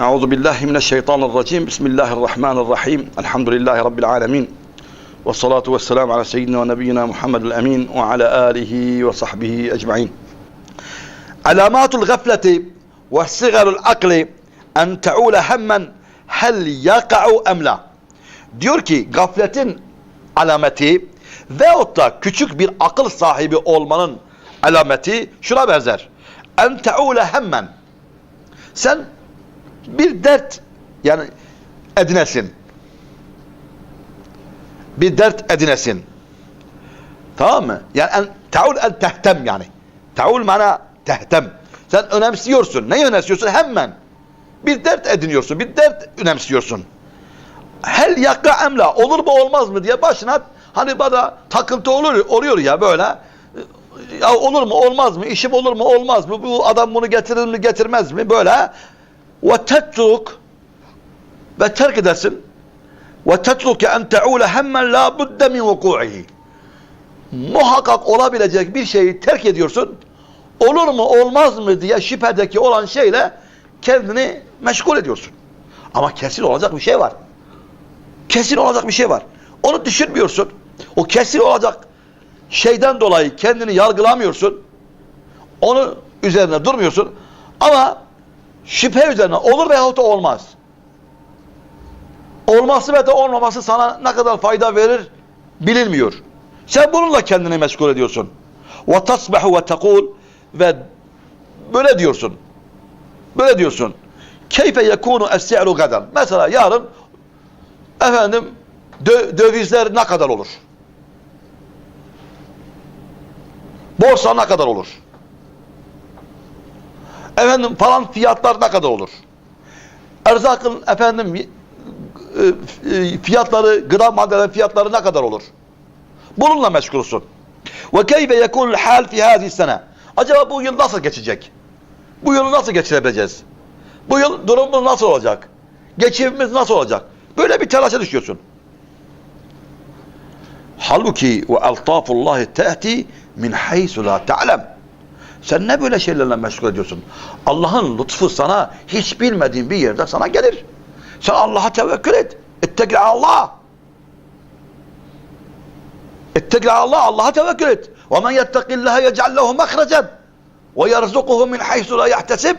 Euzu billahi mineşşeytanirracim. Bismillahirrahmanirrahim. Elhamdülillahi rabbil alamin. Ve salatu vesselam ala seyyidina ve nebiyina Muhammedul Emin ve ala alihi ve sahbihi ecmaîn. Alamatul gafleti ve sigarul akli en taule hemmen hel yaka'u emla. Diyor ki gafletin alameti veyahut da küçük bir akıl sahibi olmanın alameti şuna benzer. En taule hemmen. Sen bir dert yani edinesin. Bir dert edinesin. Tamam mı? Yani en te'ul en tehtem yani. Te'ul mana tehtem. Sen önemsiyorsun. Neyi önemsiyorsun? Hemen. Bir dert ediniyorsun. Bir dert önemsiyorsun. Hel yakka emla. Olur mu olmaz mı diye başına hani bana takıntı olur, oluyor ya böyle. Ya olur mu olmaz mı? İşim olur mu olmaz mı? Bu adam bunu getirir mi getirmez mi? Böyle. Ve tetruk ve terk edersin. Ve tetruke en te'ule hemmen la budde min vuku'ihi. Muhakkak olabilecek bir şeyi terk ediyorsun. Olur mu olmaz mı diye şüphedeki olan şeyle kendini meşgul ediyorsun. Ama kesin olacak bir şey var. Kesin olacak bir şey var. Onu düşünmüyorsun. O kesin olacak şeyden dolayı kendini yargılamıyorsun. Onu üzerine durmuyorsun. Ama şüphe üzerine olur veyahut da olmaz. Olması ve de olmaması sana ne kadar fayda verir bilinmiyor. Sen bununla kendini meşgul ediyorsun. Ve tasbehu ve böyle diyorsun. Böyle diyorsun. Keyfe yekunu es-si'ru gadan. Mesela yarın efendim dö dövizler ne kadar olur? Borsa ne kadar olur? Efendim falan fiyatlar ne kadar olur? Erzakın efendim e, e, fiyatları, gıda maddelerin fiyatları ne kadar olur? Bununla meşgulsun. Ve keyfe yekunul hal fi hadi sene. Acaba bu yıl nasıl geçecek? Bu yılı nasıl geçirebileceğiz? Bu yıl durumumuz nasıl olacak? Geçimimiz nasıl olacak? Böyle bir telaşa düşüyorsun. Halbuki ve eltafullahi te'ti min haysu la ta'lem. Sen ne böyle şeylerle meşgul ediyorsun? Allah'ın lütfu sana hiç bilmediğin bir yerde sana gelir. Sen Allah'a tevekkül et. İttekil Allah. İttekil Allah. Allah'a tevekkül et. Men yettekillaha yec'al lehu mehrecen ve yerzukuhu min haysu la yahtesib.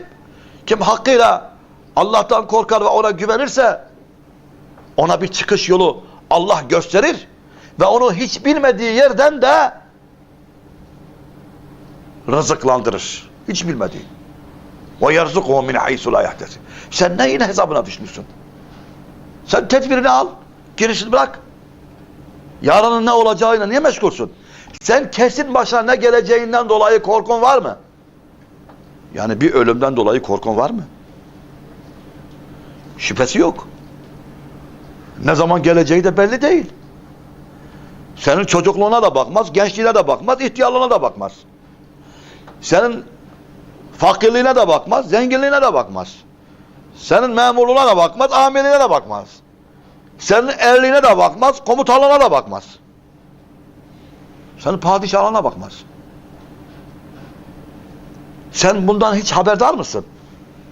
Kim hakkıyla Allah'tan korkar ve ona güvenirse ona bir çıkış yolu Allah gösterir ve onu hiç bilmediği yerden de rızıklandırır. Hiç bilmediği. Ve yerzukuhu min haysu la yahtesib. Sen neyin hesabına düşmüşsün? Sen tedbirini al. Girişini bırak. Yarının ne olacağıyla niye meşgulsün? Sen kesin başına ne geleceğinden dolayı korkun var mı? Yani bir ölümden dolayı korkun var mı? Şüphesi yok. Ne zaman geleceği de belli değil. Senin çocukluğuna da bakmaz, gençliğine de bakmaz, ihtiyarlığına da bakmaz. Senin fakirliğine de bakmaz, zenginliğine de bakmaz. Senin memurluğuna da bakmaz, amirliğine de bakmaz. Senin erliğine de bakmaz, komutanlığına da bakmaz. Senin padişahlığına bakmaz. Sen bundan hiç haberdar mısın?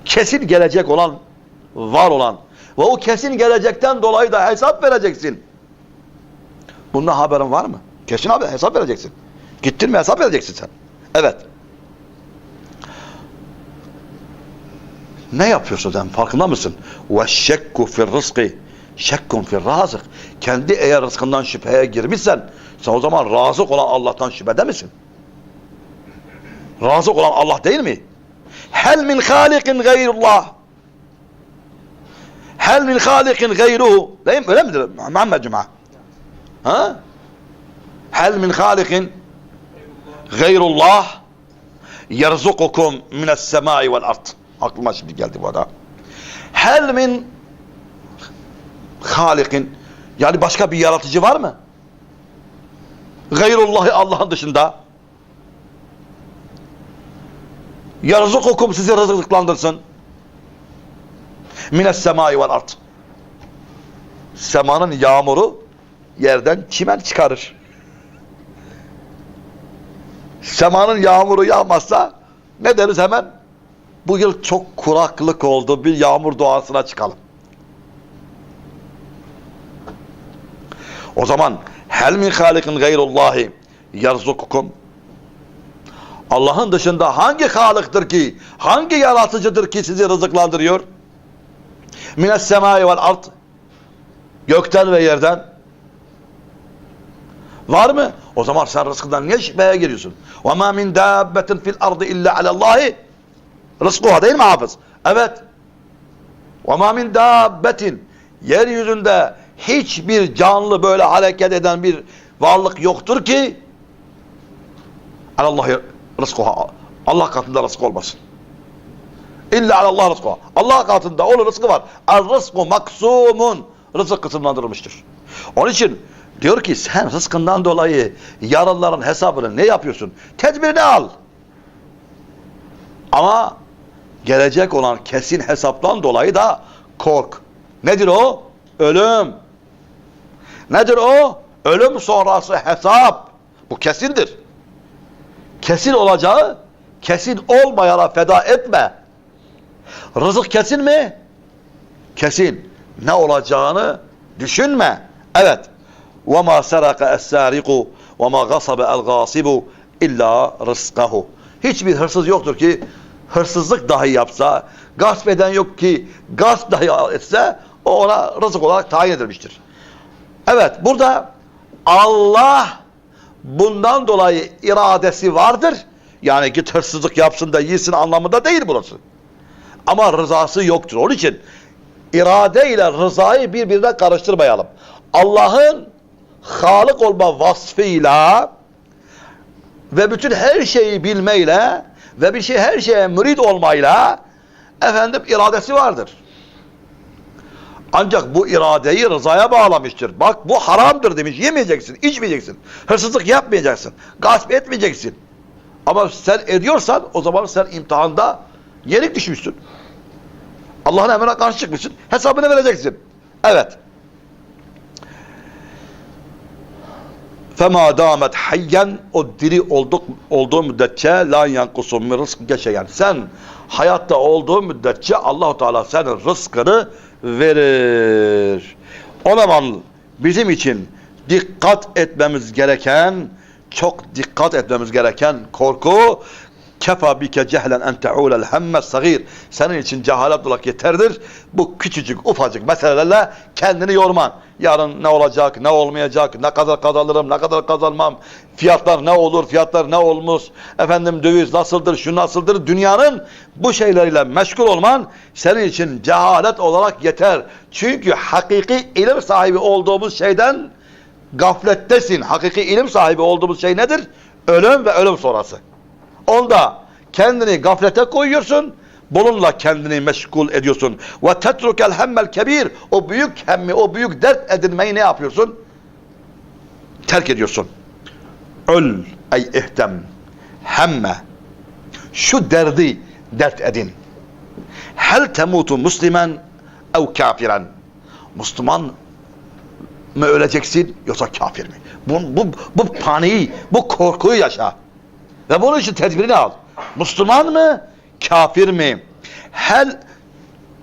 Kesin gelecek olan, var olan ve o kesin gelecekten dolayı da hesap vereceksin. Bundan haberin var mı? Kesin haber, hesap vereceksin. Gittin mi hesap vereceksin sen. Evet. Ne yapıyorsun sen farkında mısın? Şekku fir rızkı şekkun fir razık. Kendi eğer rızkından şüpheye girmişsen sen o zaman razık olan Allah'tan şüphede misin? Razık olan Allah değil mi? Hel min halikin gayrullah. Hel min halikin gayruhu. Değil mi? Öyle midir Muhammed Cuma? Ha? Hel min halikin gayrullah yerzukukum mines semai vel ard. Aklıma şimdi geldi bu da. Hel min halikin yani başka bir yaratıcı var mı? Gayrullahi Allah'ın dışında. Yarzukukum sizi rızıklandırsın. Mines semai vel ard. Semanın yağmuru yerden çimen çıkarır. Semanın yağmuru yağmazsa ne deriz hemen? bu yıl çok kuraklık oldu. Bir yağmur duasına çıkalım. O zaman hel min halikin gayrullahi yarzukukum Allah'ın dışında hangi halıktır ki, hangi yaratıcıdır ki sizi rızıklandırıyor? Mines semai vel ard gökten ve yerden var mı? O zaman sen rızkından niye şüpheye giriyorsun? وَمَا مِنْ دَابَّةٍ فِي الْأَرْضِ اِلَّا عَلَى اللّٰهِ Rızkuha değil mi hafız? Evet. وَمَا مِنْ دَابَّةٍ Yeryüzünde hiçbir canlı böyle hareket eden bir varlık yoktur ki Allah'ı rızkuha Allah katında rızkı olmasın. İlla Allah rızkuha. Allah katında onun rızkı var. Er rızku maksumun. Rızık kısımlandırılmıştır. Onun için diyor ki sen rızkından dolayı yarınların hesabını ne yapıyorsun? Tedbirini al. Ama gelecek olan kesin hesaptan dolayı da kork. Nedir o? Ölüm. Nedir o? Ölüm sonrası hesap. Bu kesindir. Kesin olacağı kesin olmayana feda etme. Rızık kesin mi? Kesin. Ne olacağını düşünme. Evet. وَمَا سَرَقَ السَّارِقُ وَمَا غَصَبَ الْغَاصِبُ illa rızkahu. Hiçbir hırsız yoktur ki hırsızlık dahi yapsa, gasp eden yok ki gasp dahi etse o ona rızık olarak tayin edilmiştir. Evet burada Allah bundan dolayı iradesi vardır. Yani git hırsızlık yapsın da yiyin anlamında değil burası. Ama rızası yoktur. Onun için irade ile rızayı birbirine karıştırmayalım. Allah'ın Halık olma vasfıyla ve bütün her şeyi bilmeyle ve bir şey her şeye mürid olmayla efendim iradesi vardır. Ancak bu iradeyi rızaya bağlamıştır. Bak bu haramdır demiş. Yemeyeceksin, içmeyeceksin. Hırsızlık yapmayacaksın. Gasp etmeyeceksin. Ama sen ediyorsan o zaman sen imtihanda yenik düşmüşsün. Allah'ın emrine karşı çıkmışsın. Hesabını vereceksin. Evet. Fema damet hayyen o diri olduk, olduğu müddetçe la yankusun min rızk geçeyen. Sen hayatta olduğu müddetçe Allahu Teala senin rızkını verir. O zaman bizim için dikkat etmemiz gereken çok dikkat etmemiz gereken korku kefa bike cehlen en te'ulel hemme sagir. Senin için cehalet olarak yeterdir. Bu küçücük ufacık meselelerle kendini yorman. Yarın ne olacak, ne olmayacak, ne kadar kazanırım, ne kadar kazanmam, fiyatlar ne olur, fiyatlar ne olmuş, efendim döviz nasıldır, şu nasıldır, dünyanın bu şeyleriyle meşgul olman senin için cehalet olarak yeter. Çünkü hakiki ilim sahibi olduğumuz şeyden gaflettesin. Hakiki ilim sahibi olduğumuz şey nedir? Ölüm ve ölüm sonrası. Onda kendini gaflete koyuyorsun. Bununla kendini meşgul ediyorsun. Ve tetrukel hemmel kebir. O büyük hemmi, o büyük dert edinmeyi ne yapıyorsun? Terk ediyorsun. Öl ey ihtem. Hemme. Şu derdi dert edin. Hel temutu muslimen ev kafiren. Müslüman mı öleceksin yoksa kafir mi? Bu, bu, bu paniği, bu korkuyu yaşa. Ve bunun için tedbirini al. Müslüman mı? Kafir mi? Hel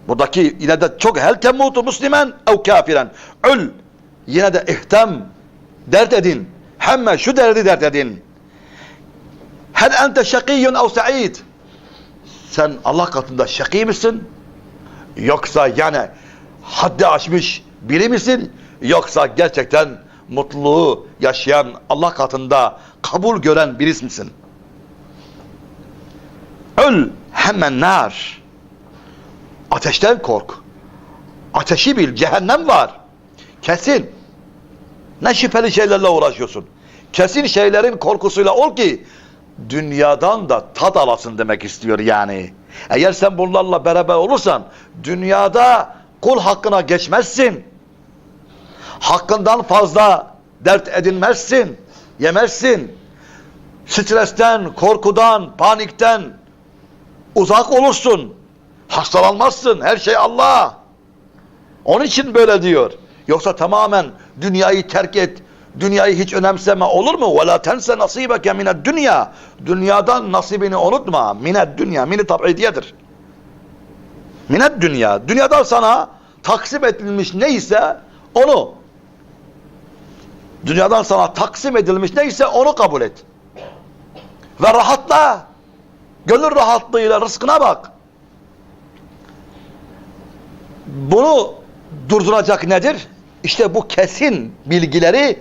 buradaki yine de çok hel temutu muslimen ev kafiren. Ül yine de ihtem dert edin. Hemme şu derdi dert edin. Hel ente şekiyyun ev sa'id. Sen Allah katında şakî misin? Yoksa yani haddi aşmış biri misin? Yoksa gerçekten mutluluğu yaşayan Allah katında kabul gören birisi misin? Öl hemen nar. Ateşten kork. Ateşi bil, cehennem var. Kesin. Ne şüpheli şeylerle uğraşıyorsun. Kesin şeylerin korkusuyla ol ki dünyadan da tat alasın demek istiyor yani. Eğer sen bunlarla beraber olursan dünyada kul hakkına geçmezsin. Hakkından fazla dert edinmezsin. Yemezsin. Stresten, korkudan, panikten, uzak olursun. Hastalanmazsın. Her şey Allah. Onun için böyle diyor. Yoksa tamamen dünyayı terk et. Dünyayı hiç önemseme olur mu? وَلَا تَنْسَ نَصِيبَكَ مِنَ dünya. Dünyadan nasibini unutma. Mined dünya. Mini tab'idiyedir. Minet dünya. Dünyadan sana taksim edilmiş neyse onu dünyadan sana taksim edilmiş neyse onu kabul et. Ve rahatla. Gönül rahatlığıyla rızkına bak. Bunu durduracak nedir? İşte bu kesin bilgileri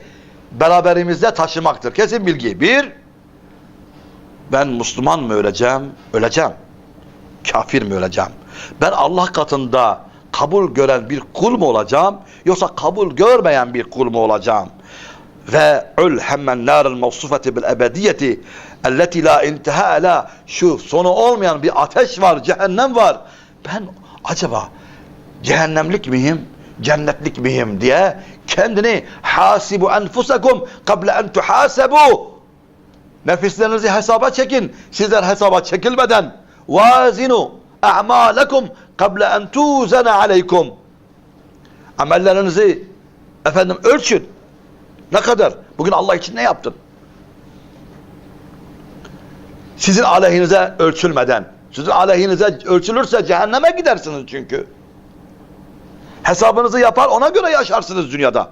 beraberimizde taşımaktır. Kesin bilgi. Bir, ben Müslüman mı öleceğim? Öleceğim. Kafir mi öleceğim? Ben Allah katında kabul gören bir kul mu olacağım? Yoksa kabul görmeyen bir kul mu olacağım? Ve ül hemen naril mevsufeti bil ebediyeti elleti la intiha la şu sonu olmayan bir ateş var, cehennem var. Ben acaba cehennemlik miyim, cennetlik miyim diye kendini hasibu enfusakum kable en tuhasebu nefislerinizi hesaba çekin. Sizler hesaba çekilmeden vazinu a'malakum kable en tuzana aleykum amellerinizi efendim ölçün. Ne kadar? Bugün Allah için ne yaptın? Sizin aleyhinize ölçülmeden, sizin aleyhinize ölçülürse cehenneme gidersiniz çünkü. Hesabınızı yapar ona göre yaşarsınız dünyada.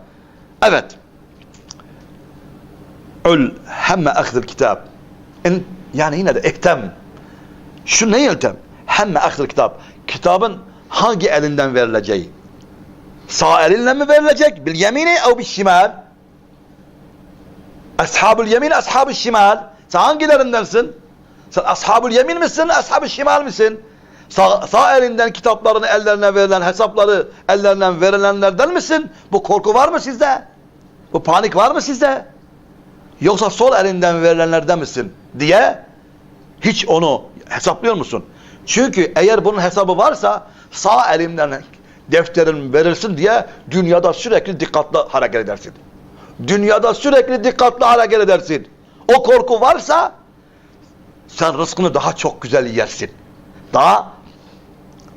Evet. Öl hemme ahdil kitap. Yani yine de ehtem. Şu ne yöntem? Hemme ahdil kitap. Kitabın hangi elinden verileceği? Sağ elinle mi verilecek? Bil yemini ev bil şimal? Ashabul yemin, ashabul şimal. Sen hangilerindensin? Sen ashabul yemin misin, ashabul şimal misin? Sağ, sağ elinden kitaplarını ellerine verilen, hesapları ellerinden verilenlerden misin? Bu korku var mı sizde? Bu panik var mı sizde? Yoksa sol elinden verilenlerden misin? Diye hiç onu hesaplıyor musun? Çünkü eğer bunun hesabı varsa sağ elimden defterin verilsin diye dünyada sürekli dikkatli hareket edersin. Dünyada sürekli dikkatli hareket edersin. O korku varsa sen rızkını daha çok güzel yersin. Daha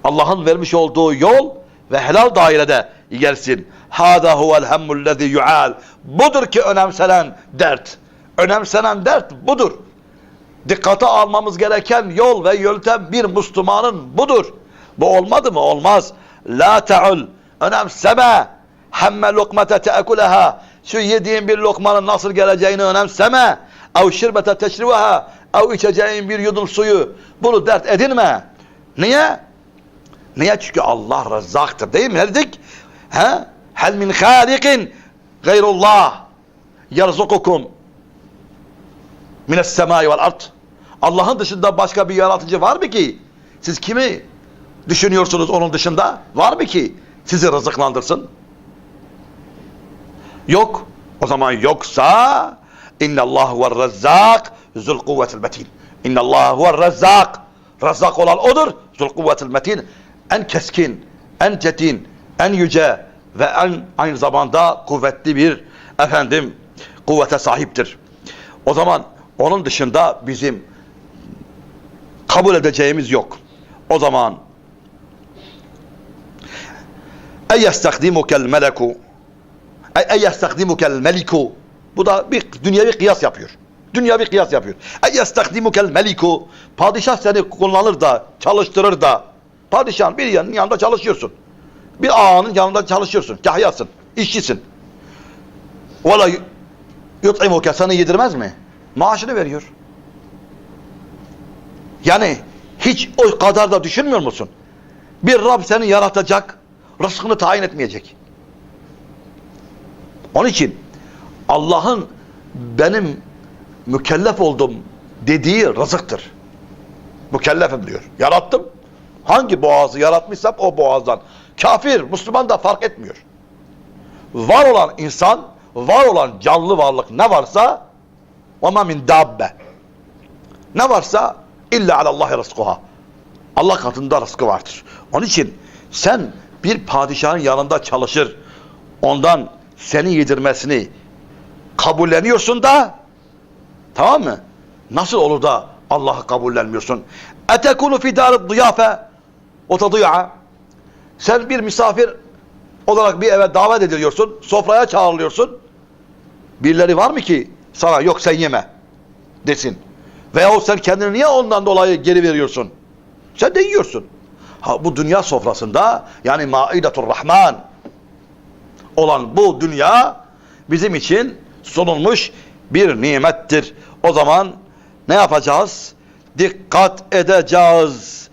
Allah'ın vermiş olduğu yol ve helal dairede yersin. Hâdâ huvel hemmullezî yu'al. Budur ki önemsenen dert. Önemsenen dert budur. Dikkate almamız gereken yol ve yöntem bir Müslümanın budur. Bu olmadı mı? Olmaz. La te'ul. Önemseme. Hemme lokmete te'ekuleha. Şu yediğin bir lokmanın nasıl geleceğini önemseme. Ev şirbete teşrivaha. Ev içeceğin bir yudum suyu. Bunu dert edinme. Niye? Niye? Çünkü Allah rezzaktır değil mi? Ne dedik? He? Hel min halikin gayrullah yerzukukum mines semai vel ard. Allah'ın dışında başka bir yaratıcı var mı ki? Siz kimi düşünüyorsunuz onun dışında? Var mı ki sizi rızıklandırsın? Yok. O zaman yoksa innallah huve rezzak zul kuvvetil metin. İnnallah huve rezzak. Rezzak olan odur. Zul kuvvetil metin. En keskin, en çetin, en yüce ve en aynı zamanda kuvvetli bir efendim kuvvete sahiptir. O zaman onun dışında bizim kabul edeceğimiz yok. O zaman ey yestakdimukel meleku ey yestakdimukel meliku bu da bir dünyevi kıyas yapıyor. Dünyevi kıyas yapıyor. Ey yestakdimukel meliku padişah seni kullanır da çalıştırır da padişahın bir yanının yanında çalışıyorsun. Bir ağanın yanında çalışıyorsun. Kahyasın. işçisin. Valla yut'imuke sana yedirmez mi? Maaşını veriyor. Yani hiç o kadar da düşünmüyor musun? Bir Rab seni yaratacak, rızkını tayin etmeyecek. Onun için Allah'ın benim mükellef oldum dediği rızıktır. Mükellefim diyor. Yarattım. Hangi boğazı yaratmışsam o boğazdan. Kafir, Müslüman da fark etmiyor. Var olan insan, var olan canlı varlık ne varsa وَمَا min dabbe. Ne varsa illa alallahi rızkuha. Allah katında rızkı vardır. Onun için sen bir padişahın yanında çalışır, ondan seni yedirmesini kabulleniyorsun da tamam mı? Nasıl olur da Allah'ı kabullenmiyorsun? Etekunu fi darı diyafe o tadıya. Sen bir misafir olarak bir eve davet ediliyorsun, sofraya çağrılıyorsun. Birileri var mı ki sana yok sen yeme desin. Veyahut sen kendini niye ondan dolayı geri veriyorsun? Sen de yiyorsun. ha, bu dünya sofrasında yani Maidetur Rahman olan bu dünya bizim için sunulmuş bir nimettir. O zaman ne yapacağız? Dikkat edeceğiz.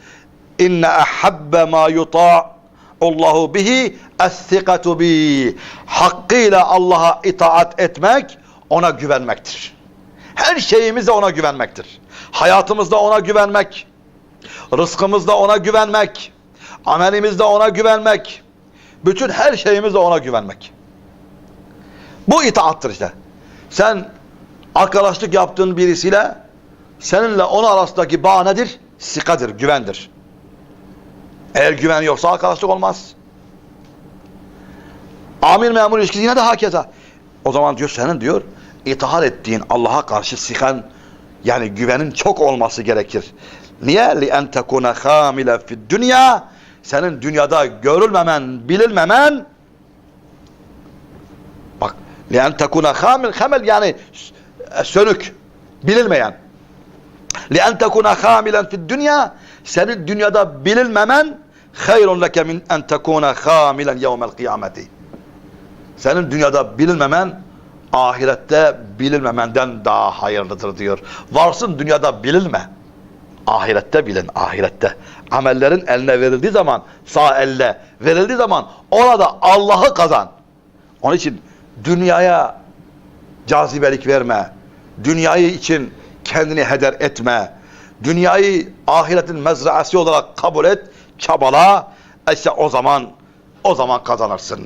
İnne ahabbe ma yuta Allahu bihi es-sikatu bi. Hakkıyla Allah'a itaat etmek ona güvenmektir. Her şeyimizde ona güvenmektir. Hayatımızda ona güvenmek, rızkımızda ona güvenmek, amelimizde ona güvenmek, bütün her şeyimizde ona güvenmek. Bu itaattır işte. Sen arkadaşlık yaptığın birisiyle seninle onun arasındaki bağ nedir? Sikadır, güvendir. Eğer güven yoksa arkadaşlık olmaz. Amir memur ilişkisi yine de hakeza. O zaman diyor senin diyor itihar ettiğin Allah'a karşı sikan yani güvenin çok olması gerekir. Niye? Li en tekuna hamile fi dünya senin dünyada görülmemen, bilinmemen bak li en tekuna hamil hamil yani sönük, bilinmeyen. لِاَنْ تَكُونَ خَامِلًا فِي dünya Senin dünyada bilinmemen hayrun leke min en tekuna hamilen yevmel kıyameti. Senin dünyada bilinmemen ahirette bilinmemenden daha hayırlıdır diyor. Varsın dünyada bilinme. Ahirette bilin, ahirette. Amellerin eline verildiği zaman, sağ elle verildiği zaman orada Allah'ı kazan. Onun için dünyaya cazibelik verme. Dünyayı için kendini heder etme. Dünyayı ahiretin mezraası olarak kabul et, çabala. İşte o zaman o zaman kazanırsın.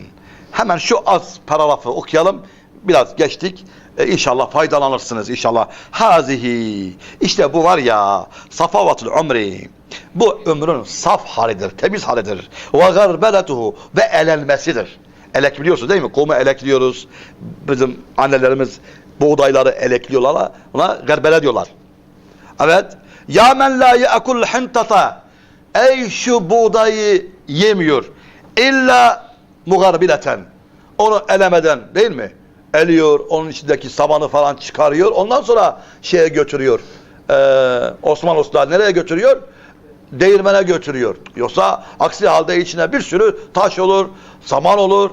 Hemen şu az paragrafı okuyalım. Biraz geçtik. E, inşallah faydalanırsınız inşallah. Hazihi. İşte bu var ya. Safavatul umri. Bu ömrün saf halidir, temiz halidir. Ve garbeletuhu ve elelmesidir. Elek biliyorsunuz değil mi? Kumu elekliyoruz. Bizim annelerimiz buğdayları elekliyorlar. Ona garbele diyorlar. Evet. Ya men la ye'kul hintata. Ey şu buğdayı yemiyor. İlla mugarbileten. Onu elemeden değil mi? Eliyor, onun içindeki samanı falan çıkarıyor. Ondan sonra şeye götürüyor. Ee, Osman Usta nereye götürüyor? Değirmene götürüyor. Yoksa aksi halde içine bir sürü taş olur, saman olur,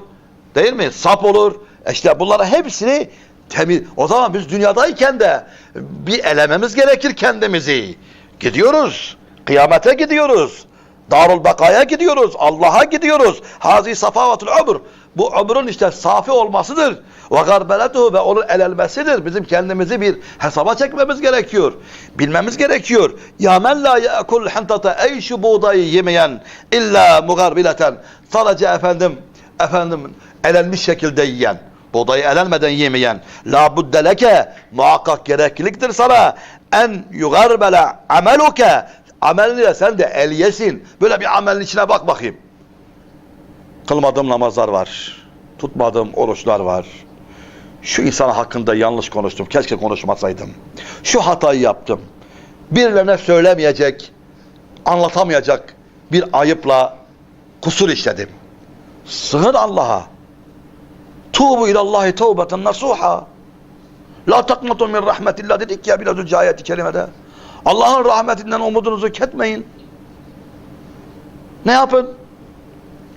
değil mi? Sap olur. İşte bunların hepsini temiz. O zaman biz dünyadayken de bir elememiz gerekir kendimizi. Gidiyoruz. Kıyamete gidiyoruz. Darul Bakaya gidiyoruz. Allah'a gidiyoruz. Hazi safavatul ömür. Bu ömrün işte safi olmasıdır. Ve garbeletuhu ve onun elelmesidir. Bizim kendimizi bir hesaba çekmemiz gerekiyor. Bilmemiz gerekiyor. Ya men la ye'kul hintata ey şu buğdayı yemeyen illa mugarbileten. Sadece efendim efendim elenmiş şekilde yiyen. Buğdayı elenmeden yemeyen. La budde leke muhakkak gerekliliktir sana en yugarbele ameluke amelinle sen de el yesin. Böyle bir amelin içine bak bakayım. Kılmadığım namazlar var. Tutmadığım oruçlar var. Şu insan hakkında yanlış konuştum. Keşke konuşmasaydım. Şu hatayı yaptım. Birilerine söylemeyecek, anlatamayacak bir ayıpla kusur işledim. Sığın Allah'a. Tuğbu ilallahi tevbeten nasuha. La taknatun min rahmetillah dedik ya biraz önce ayeti kerimede. Allah'ın rahmetinden umudunuzu ketmeyin. Ne yapın?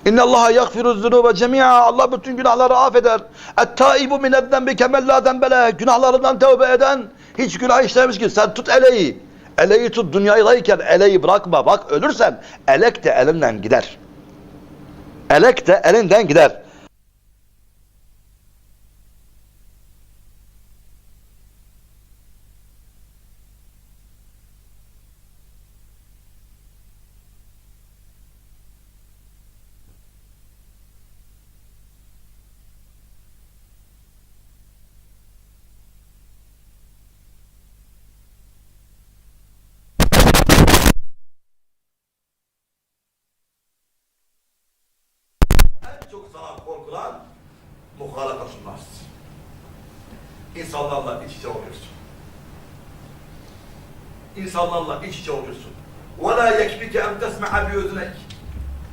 İnne Allaha yaghfiru zunuba cemi'a. Allah bütün günahları affeder. Et-taibu min edzembi kemel la dembele. Günahlarından tövbe eden hiç günah işlemiş ki sen tut eleği. Eleği tut dünyadayken eleği bırakma. Bak ölürsen elek de elinden gider. Elek de elinden gider. En çok sana korkulan muhalefetun nas. İnsanlarla iç içe oluyorsun. İnsanlarla iç içe oluyorsun. وَلَا يَكْفِكَ اَنْ تَسْمَعَ بِيُذْنَيْكِ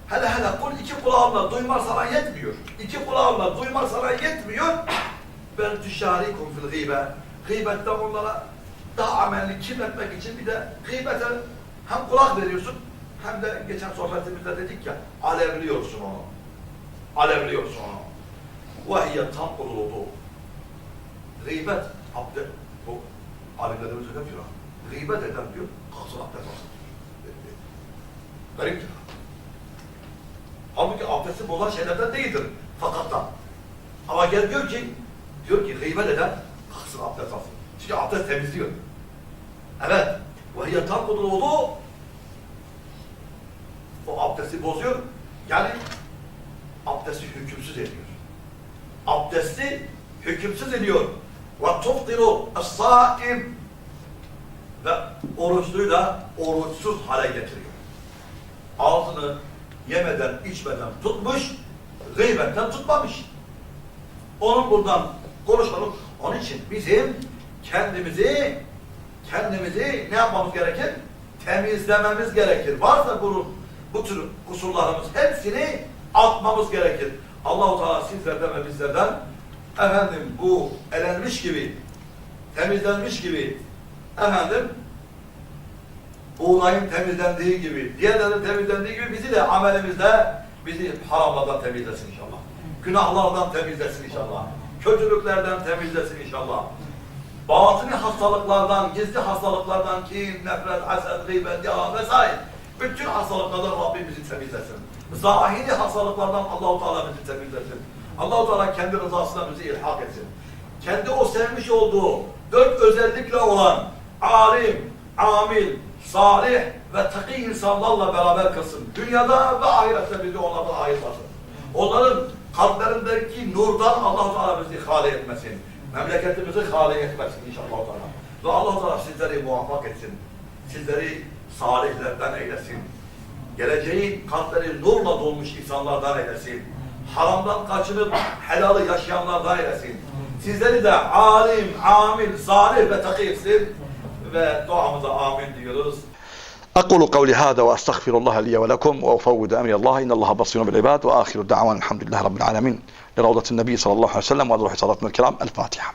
Hele hele kul iki kulağımla duymak sana yetmiyor. İki kulağımla duymak sana yetmiyor. Ben tüşarikum fil gıybe. Gıybetten onlara daha amelli kirletmek için bir de gıybete hem kulak veriyorsun hem de geçen sohbetimizde dedik ya alevliyorsun onu. Alevliyorsun onu. Ve hiye tanqul vudu. Gıybet abdest. Bu alimlerimiz öyle diyor. Gıybet eden diyor. Kalsın abdest alsın. Gariptir. Halbuki abdesti bozan şeylerden değildir. Fakat da. Ama gel diyor ki, diyor ki gıybet eden kalksın abdest alsın. Çünkü abdest temizliyor. Evet. Ve hiye tanqul vudu. O abdesti bozuyor. Yani abdesti hükümsüz ediyor. Abdesti hükümsüz ediyor. Ve tuftiru es-saim ve oruçluyu da oruçsuz hale getiriyor. Ağzını yemeden, içmeden tutmuş, gıybetten tutmamış. Onun buradan konuşalım. Onun için bizim kendimizi kendimizi ne yapmamız gerekir? Temizlememiz gerekir. Varsa bunun bu tür kusurlarımız hepsini atmamız gerekir. Allahu Teala sizlerden ve bizlerden efendim bu elenmiş gibi temizlenmiş gibi efendim buğdayın temizlendiği gibi diğerlerin temizlendiği gibi bizi de amelimizde bizi haramlardan temizlesin inşallah. Günahlardan temizlesin inşallah. Kötülüklerden temizlesin inşallah. Batını hastalıklardan, gizli hastalıklardan, kin, nefret, haset, gıybet, ya vesaire. Bütün hastalıklardan Rabbim bizi temizlesin. Zahiri hastalıklardan Allahu Teala bizi temizlesin. Allahu Teala kendi rızasına bizi ilhak etsin. Kendi o sevmiş olduğu dört özellikle olan alim, amil, salih ve takî insanlarla beraber kılsın. Dünyada ve ahirette bizi onlardan ayırmasın. Onların kalplerindeki nurdan Allah Teala bizi hali etmesin. Memleketimizi hali etmesin inşallah Teala. Ve Allah Teala sizleri muvaffak etsin. Sizleri salihlerden eylesin. Geleceğin kalpleri nurla dolmuş insanlardan eylesin. Haramdan kaçınıp helalı yaşayanlardan eylesin. Sizleri de alim, amil, salih ve takî etsin. Ve duamıza amin diyoruz. أقول قولي هذا وأستغفر الله لي ولكم وأفوض أمري الله إن الله بصير بالعباد وآخر الدعوة الحمد لله رب العالمين لروضة النبي صلى الله عليه وسلم وأدعو حضراتنا الكرام الفاتحة